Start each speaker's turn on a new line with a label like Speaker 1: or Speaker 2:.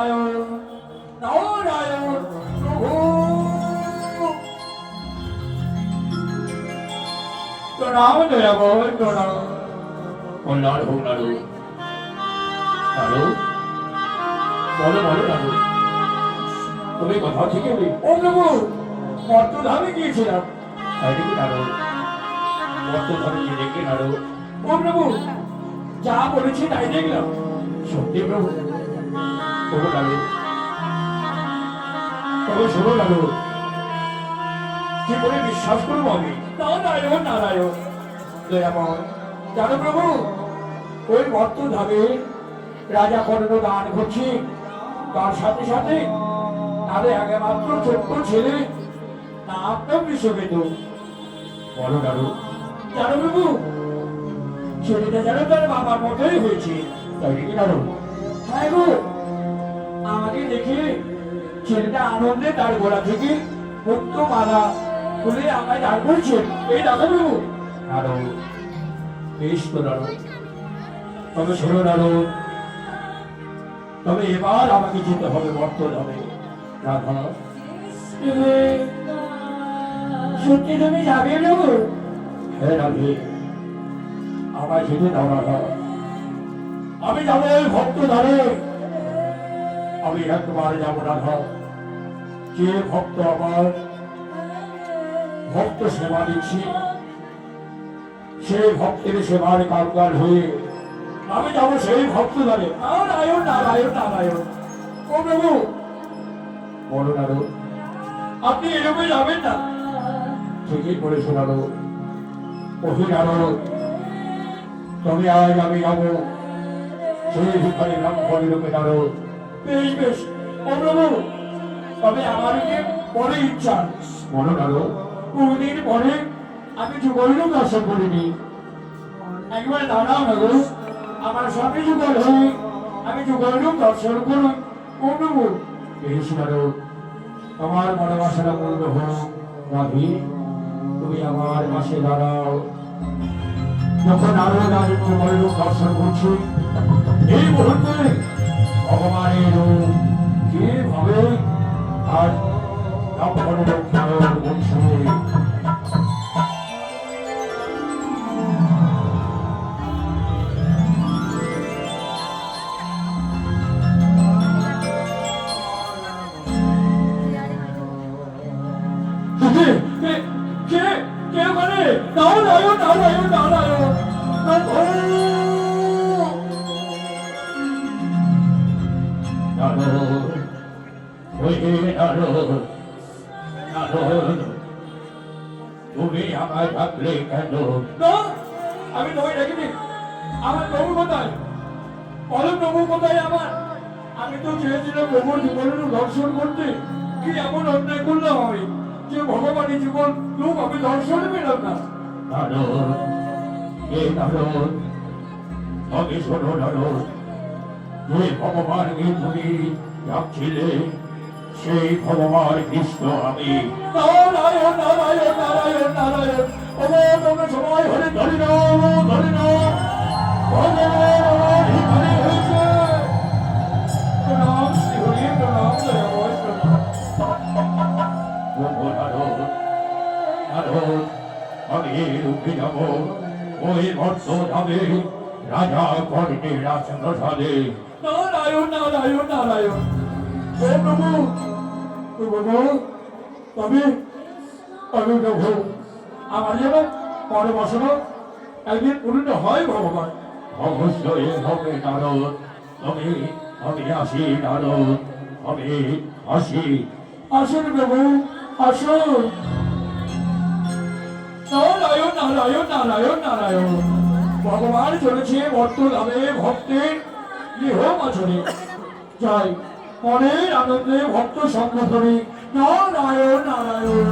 Speaker 1: নারায়ণ নারায়ণ প্রভু। প্রণাম দয়াব প্রণাম বলো বলো তুমি কথা ঠিক হবে ও গিয়েছিলাম। তাই নাকি নারু পদ্মধামে গিয়ে দেখলে যা বলেছি তাই দেখলাম। সত্যি প্রভু? শোনো নাড়ু তবে শোনো নাড়ু কি করে বিশ্বাস করব আমি? নারায়ণ নারায়ণ। দয়াময়। জানো প্রভু ওই মর্ত ধামে রাজা কর্ণ দান করছে। তার সাথে সাথে তাদের আগে মাত্র ছোট্ট ছেলে নাম নাম বিশ্ববেদু বলো দাদু জানো প্রভু ছেলেটা যেন তার বাবার মতোই হয়েছে। তাই কি দাদু হ্যাঁ গো। আমাকে দেখে। ছেলেটা আনন্দে তার গোড়া থেকে মালা খুলে আমায় দাঁড় এই দেখো আরও বেশ তো দাঁড়ো তবে শোনো দাঁড়ো তবে এবার আমাকে যেতে হবে হবে। সত্যি তুমি যাবে হ্যাঁ যেতে আমি যাব ওই ভক্ত ধারে আমি একবার যাব রাধা যে ভক্ত আমার? ভক্ত সেবা দিচ্ছি। সেই ভক্তের সেবার কারকার হয়ে আমি যাব সেই ভক্ত ধরে নারায়ণ নারায়ণ। নারায়ণ নারো আপনি এরকম যাবেন না। ঠিকই করে শোনালো ওহি নারো তবে আজ আমি যাব। সেই ভিখারি নাম বলিরূপে নারো বেশ বেশ। প্রভু তবে আমার বড় ইচ্ছা বলো নারো বহুদিন পরে আমি যুগলও দর্শন করিনি। একবার দাঁড়াও না গো আমার স্বামী যুগল হয়ে আমি যুগলও দর্শন করুন। করব বেশ নারো তোমার ভালোবাসাটা পূর্ণ হোক রাধি। তুমি আমার পাশে দাঁড়াও। যখন আরও রাজত্ব বলল দর্শন করছি এই মুহূর্তে আর বংশ কে কে কে কে ওখানে তুমি আমায় ডাকলে কেন আমি তোমায় ডাকিনি আমার প্রভু কোথায় বলো প্রভু কোথায় আমার। আমি তো চেয়েছিলাম প্রভুর জীবনের দর্শন করতে। কি এমন অন্যায় করলাম আমি যে ভগবানের জীবন লোক আমি দর্শন পেলাম না? যে ভগবানকে তুমি ডাকছিলে। সেই ভগবান কৃষ্ণ আমি। নারায়ণ নারায়ণ নারায়ণ নারায়ণ। ওগো তোমরা সময় হলে ধরে নাও ধরে নাও ভগবান আমার এখানে হয়েছে প্রণাম শ্রী হরি প্রণাম দয়াময় প্রণাম নারদ নারদ আমি রুখে যাব। ওই ভক্ত যাবে রাজা কর্ণের রাজনসালে নারায়ণ নারায়ণ নারায়ণ। ও প্রভু তবে আমার পরে বসানো একদিন পূর্ণ হয় ভগবান। অবশ্যই হবে নারদ তবে আমি আসি নারদ আমি আসি। আসুন প্রভু আসুন। নারায়ণ নারায়ণ নারায়ণ নারায়ণ। ভগবান চলেছে ভক্ত বর্তমানে ভক্তের গৃহ বছরে যাই অনেক আনন্দে ভক্ত সংগঠনে নারায়ণ নারায়ণ